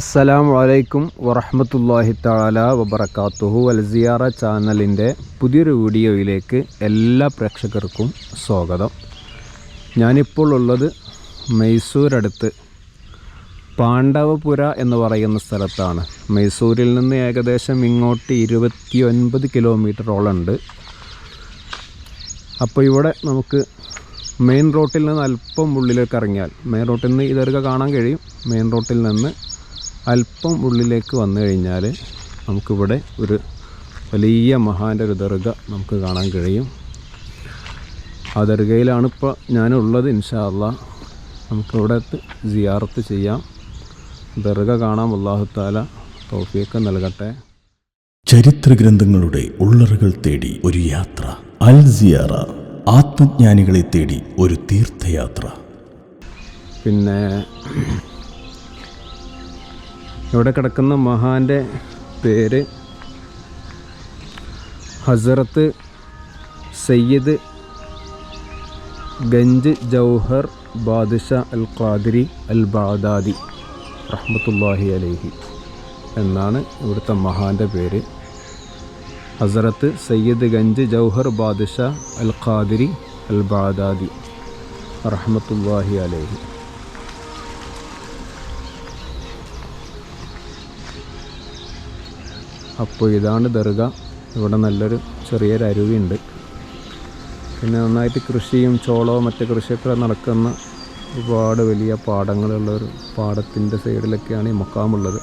അസ്സലാമു അലൈക്കും വറഹമത്തല്ലാഹി താല വബറകാതുഹു അൽ സിയാറ ചാനലിന്റെ പുതിയൊരു വീഡിയോയിലേക്ക് എല്ലാ പ്രേക്ഷകർക്കും സ്വാഗതം. ഞാനിപ്പോൾ ഉള്ളത് മൈസൂരടുത്ത് പാണ്ഡവപുര എന്ന് പറയുന്ന സ്ഥലത്താണ്. മൈസൂരിൽ നിന്ന് ഏകദേശം ഇങ്ങോട്ട് ഇരുപത്തി ഒൻപത് കിലോമീറ്ററോളം ഉണ്ട് അപ്പോൾ ഇവിടെ നമുക്ക് മെയിൻ റോട്ടിൽ നിന്ന് അല്പം ഉള്ളിലേക്ക് ഇറങ്ങിയാൽ മെയിൻ റോട്ടിൽ നിന്ന് ഇതൊക്കെ കാണാൻ കഴിയും. മെയിൻ റോട്ടിൽ നിന്ന് അല്പം ഉള്ളിലേക്ക് വന്നു കഴിഞ്ഞാൽ നമുക്കിവിടെ ഒരു വലിയ മഹാന്റെ ഒരു ദർഗ നമുക്ക് കാണാൻ കഴിയും. ആ ദർഗയിലാണ് ഇപ്പോൾ ഞാനുള്ളത് ഇൻഷാല്ല നമുക്കിവിടെ സിയാറത്ത് ചെയ്യാം. ദർഗ കാണാം. അള്ളാഹുത്താല തോഫിയൊക്കെ നൽകട്ടെ. ചരിത്ര ഗ്രന്ഥങ്ങളുടെ ഉള്ളറുകൾ തേടി ഒരു യാത്ര. അൽ സിയാറ ആത്മജ്ഞാനികളെ തേടി ഒരു തീർത്ഥയാത്ര. പിന്നെ ഇവിടെ കിടക്കുന്ന മഹാന്റെ പേര് ഹസറത്ത് സയ്യിദ് ഗഞ്ച് ജൗഹർ ബാദിഷ അൽ ഖാദിരി അൽ ബാദാദി റഹ്മത്തുല്ലാഹി അലൈഹി എന്നാണ് ഇവിടുത്തെ മഹാന്റെ പേര്. ഹസറത്ത് സയ്യിദ് ഗഞ്ച് ജൗഹർ ബാദിഷ അൽ ഖാദിരി അൽ ബാദാദി റഹ്മത്തുല്ലാഹി അലൈഹി. അപ്പോൾ ഇതാണ് ദർഗ. ഇവിടെ നല്ലൊരു ചെറിയൊരു അരുവിയുണ്ട്. പിന്നെ നന്നായിട്ട് കൃഷിയും ചോളവും മറ്റു കൃഷിയൊക്കെ നടക്കുന്ന ഒരുപാട് വലിയ പാടങ്ങളുള്ള ഒരു പാടത്തിന്റെ സൈഡിലൊക്കെയാണ് ഈ മക്കാമുള്ളത്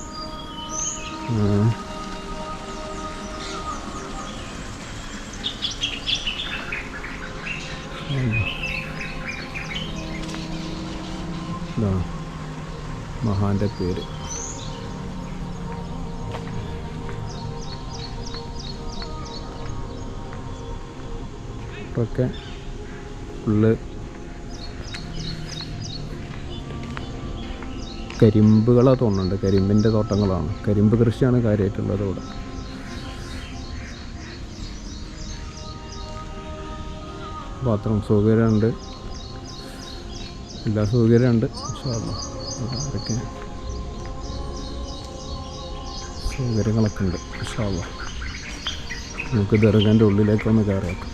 മഹാന്റെ പേര്. ഒക്കെ ഫുള്ള് കരിമ്പുകളാ തോന്നുന്നുണ്ട്. കരിമ്പിന്റെ തോട്ടങ്ങളാണ്. കരിമ്പ് കൃഷിയാണ് കാര്യമായിട്ടുള്ളത് ഇവിടെ ബാത്റൂം സൗകര്യമുണ്ട്. എല്ലാ സൗകര്യമുണ്ട് അതൊക്കെ സൗകര്യങ്ങളൊക്കെ ഉണ്ട്. ഇൻഷാ അല്ലാ. നമുക്ക് ദർഗന്റെ ഉള്ളിലേക്കൊന്ന് കയറിയേക്കാം.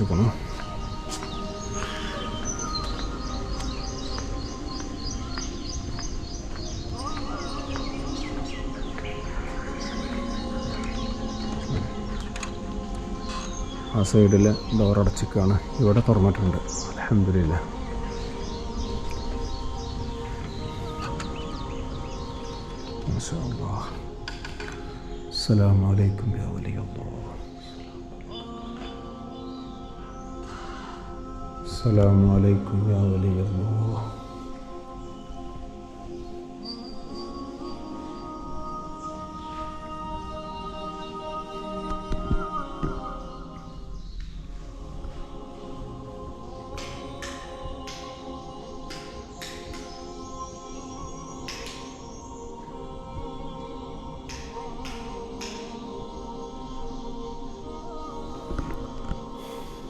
ഇവിടെ അടച്ചുക്കണം ആ സൈഡിൽ ഡോർ അടച്ചിക്കാണ്. ഇവിടെ തുറന്നിട്ടുണ്ട്. അലഹമില്ല അസ്സലാമു അലൈക്കും യാ വലിയല്ലാഹ് السلام عليكم يا ولي الله.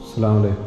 السلام عليكم.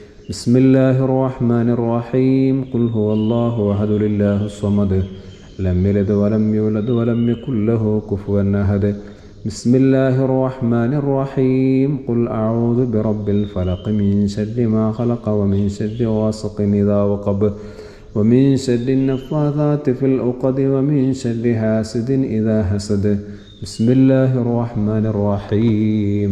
بسم الله الرحمن الرحيم. قل هو الله أحد لله الصمد. لم يلد ولم يولد ولم يكن له كفوا أحد. بسم الله الرحمن الرحيم. قل أعوذ برب الفلق من شر ما خلق ومن شر غاسق إذا وقب. ومن شر النفاثات في العقد ومن شر حاسد إذا حسد. بسم الله الرحمن الرحيم.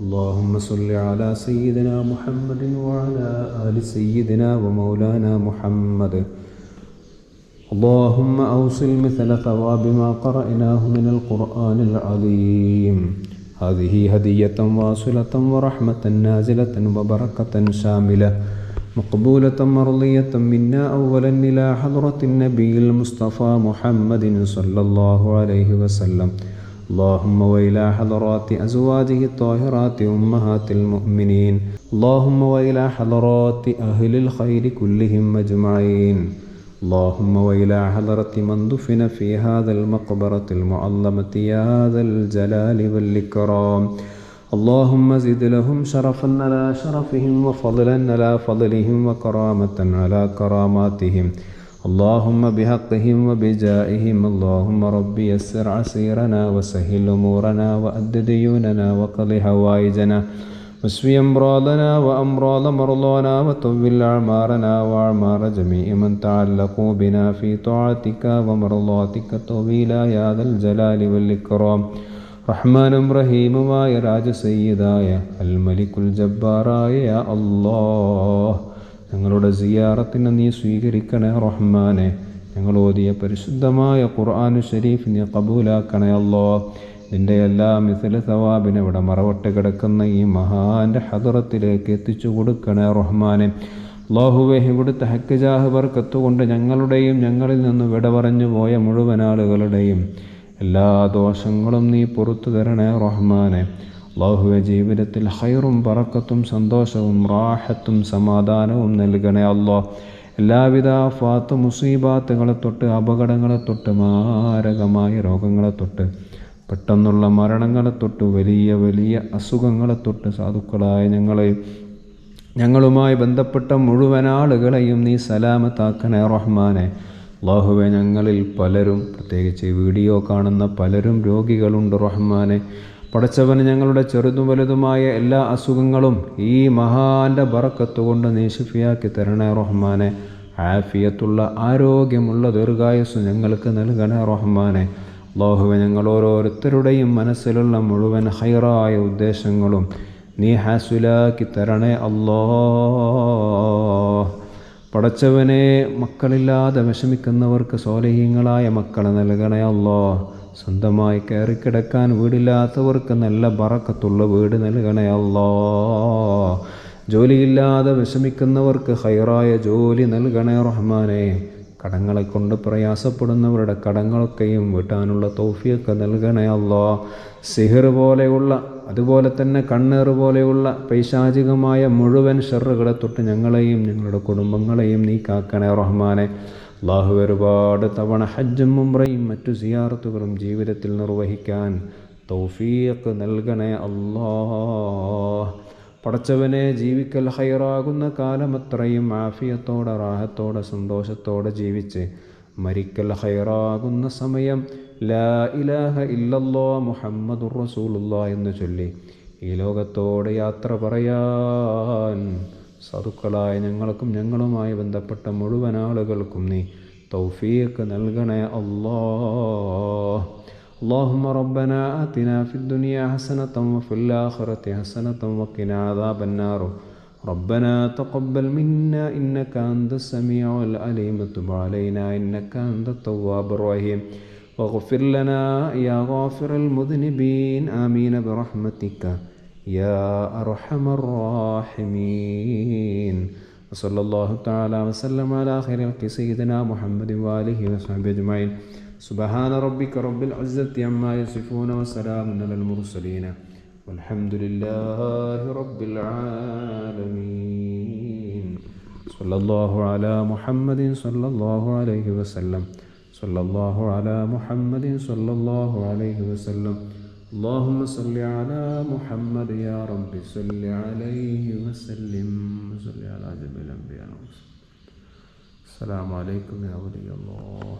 اللهم صل على سيدنا محمد وعلى آل سيدنا ومولانا محمد. اللهم أوصل مثل ثواب ما قرأناه من القرآن العظيم هذه هدية واصلة ورحمة نازلة وبركة شاملة. مقبولة مرضية منا أولا إلى حضرة النبي المصطفى محمد صلى الله عليه وسلم. اللهم وإلى حضرات أزواجه الطاهرات أمهات المؤمنين. اللهم وإلى حضرات أهل الخير كلهم أجمعين. اللهم وإلى حضرة من دفن في هذا المقبرة المعظمة يا ذا الجلال والإكرام. اللهم زد لهم شرفا على شرفهم وفضلا على فضلهم وكرامة على كراماتهم. اللهم بحقهم وبجائهم اللهم ربي يسر عسيرنا وسهل أمورنا وأد ديوننا وقض حوائجنا واشفي أمراضنا وأمراض مرضانا وطول أعمارنا وأعمار جميع من تعلقوا بنا في طاعتك ومرضاتك طويلا يا ذا الجلال والإكرام റഹ്മാനും റഹീമുമായ രാജസയ്യിദായ അൽ മലിക്കുൽ ജബ്ബാറായ യാ അല്ലാഹ് ഞങ്ങളുടെ സിയാറത്തിനെ നീ സ്വീകരിക്കണേ റഹ്മാനെ. ഞങ്ങൾ ഓതിയ പരിശുദ്ധമായ ഖുർആാനു ഷരീഫ് നീ കബൂലാക്കണേ അല്ലോ. നിന്റെ എല്ലാ മിസല സവാബിനെ ഇവിടെ മറവട്ട് കിടക്കുന്ന ഈ മഹാന്റെ ഹദറത്തിലേക്ക് എത്തിച്ചു കൊടുക്കണേ റഹ്മാനെ. അള്ളാഹുവെ ഇവിടുത്തെ ഹക്കജാഹ് ബർക്കത്തുകൊണ്ട് ഞങ്ങളുടെയും ഞങ്ങളിൽ നിന്ന് വിട പറഞ്ഞു പോയ മുഴുവൻ ആളുകളുടെയും എല്ലാ ദോഷങ്ങളും നീ പുറത്തു തരണേ റഹ്മാനെ. അള്ളാഹുവെ ജീവിതത്തിൽ ഹൈറും പറക്കത്തും സന്തോഷവും റാഹത്തും സമാധാനവും നൽകണേ അല്ലോ. എല്ലാവിധ ഫാത്ത് മുസീബാത്തുകളെ തൊട്ട് അപകടങ്ങളെ തൊട്ട് മാരകമായ രോഗങ്ങളെ തൊട്ട് പെട്ടെന്നുള്ള മരണങ്ങളെ തൊട്ട് വലിയ വലിയ അസുഖങ്ങളെ തൊട്ട് സാധുക്കളായ ഞങ്ങളെ. ഞങ്ങളുമായി ബന്ധപ്പെട്ട മുഴുവൻ ആളുകളെയും നീ സലാമത്താക്കണേ റഹ്മാനെ. അള്ളാഹുവെ ഞങ്ങളിൽ പലരും പ്രത്യേകിച്ച് വീഡിയോ കാണുന്ന പലരും രോഗികളുണ്ട് റഹ്മാനെ. പടച്ചവന് ഞങ്ങളുടെ ചെറുതും വലുതുമായ എല്ലാ അസുഖങ്ങളും ഈ മഹാന്റെ ബറക്കത്ത് കൊണ്ട് നീ ശിഫിയാക്കി തരണേ റഹ്മാനെ. ആഫിയത്തുള്ള ആരോഗ്യമുള്ള ദീർഘായുസ് ഞങ്ങൾക്ക് നൽകണേ റഹ്മാനെ. അള്ളാഹുവെ ഞങ്ങൾ ഓരോരുത്തരുടെയും മനസ്സിലുള്ള മുഴുവൻ ഹൈറായ ഉദ്ദേശങ്ങളും നീ ഹാസുലാക്കി തരണേ അല്ലോ പടച്ചവനെ മക്കളില്ലാതെ വിഷമിക്കുന്നവർക്ക് സോലഹീങ്ങളായ മക്കളെ നൽകണേ അല്ലോ സ്വന്തമായി കയറിക്കിടക്കാൻ വീടില്ലാത്തവർക്ക് നല്ല ബറക്കത്തുള്ള വീട് നൽകണേ അല്ലോ. ജോലിയില്ലാതെ വിഷമിക്കുന്നവർക്ക് ഹൈറായ ജോലി നൽകണേ റഹ്മാനെ. കടങ്ങളെ കൊണ്ട് പ്രയാസപ്പെടുന്നവരുടെ കടങ്ങളൊക്കെയും വീട്ടാനുള്ള തോഫിയൊക്കെ നൽകണേ അല്ലോ. സിഹിർ പോലെയുള്ള അതുപോലെ തന്നെ കണ്ണേർ പോലെയുള്ള പൈശാചികമായ മുഴുവൻ ഷെറുകളെ തൊട്ട് ഞങ്ങളെയും ഞങ്ങളുടെ കുടുംബങ്ങളെയും നീ കാക്കണേ റഹ്മാനെ. അള്ളാഹു ഒരുപാട് തവണ ഹജ്ജും മുംറയും മറ്റു സിയാറത്തുകളും ജീവിതത്തിൽ നിർവഹിക്കാൻ തൗഫീഖ് നൽകണേ അള്ളാഹ് പടച്ചവനെ ജീവിക്കൽ ഹൈറാകുന്ന കാലമത്രയും ആഫിയത്തോടെ റാഹത്തോടെ സന്തോഷത്തോടെ ജീവിച്ച് മരിക്കൽ ഹൈറാകുന്ന സമയം ലാ ഇലാഹ ഇല്ലല്ലോ മുഹമ്മദുർ റസൂലുള്ള എന്ന് ചൊല്ലി ഈ ലോകത്തോട് യാത്ര പറയാൻ സതുക്കളായ ഞങ്ങൾക്കും ഞങ്ങളുമായി ബന്ധപ്പെട്ട മുഴുവൻ ആളുകൾക്കും നീ തൗഫീഖ് നൽകണേ അല്ലാ اللهم ربنا آتنا في الدنيا حسنة وفي الآخرة حسنة وقنا عذاب النار ربنا تقبل منا إنك أنت السميع العليم تب علينا إنك أنت التواب الرحيم واغفر لنا يا غافر المذنبين آمين برحمتك يا أرحم الراحمين. وصلى الله تعالى وسلم على خير سيدنا محمد وآله وصحبه أجمعين. سبحان ربك رب العزة عما يصفون وسلام على المرسلين. والحمد لله رب العالمين. صلى الله على محمد صلى الله عليه وسلم. صلى الله على محمد صلى الله عليه وسلم. اللهم صل على محمد يا رب صل عليه وسلم. صل على جميع الأنبياء. السلام عليكم يا ولي الله.